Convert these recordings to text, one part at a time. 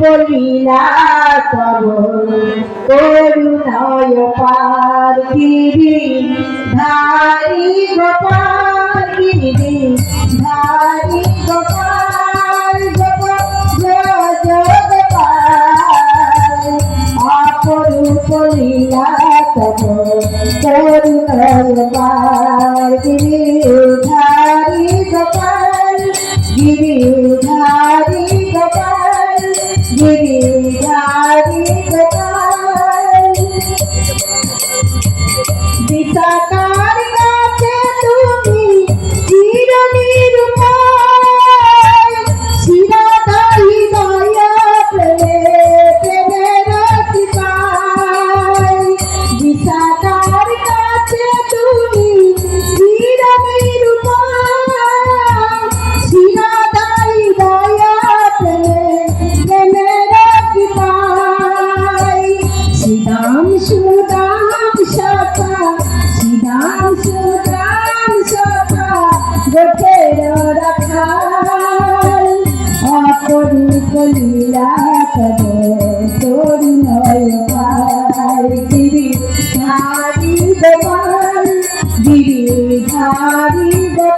করুণা তব করুণায় পার্থিবী ধারি গোপাল গিরি ধারি গোপাল গোপাল গোপাল। অপরূপ লীলা তখন করুণার পার লীলা তব তোরি নয় পাই গিরি ধারি গোপাল গিরি ধারি গোপাল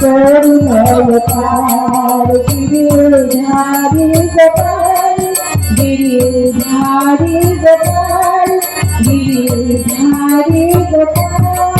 கோடி கிரிதாரி கோபால் கிரிதாரி கோபால் கிரிதாரி கோபால்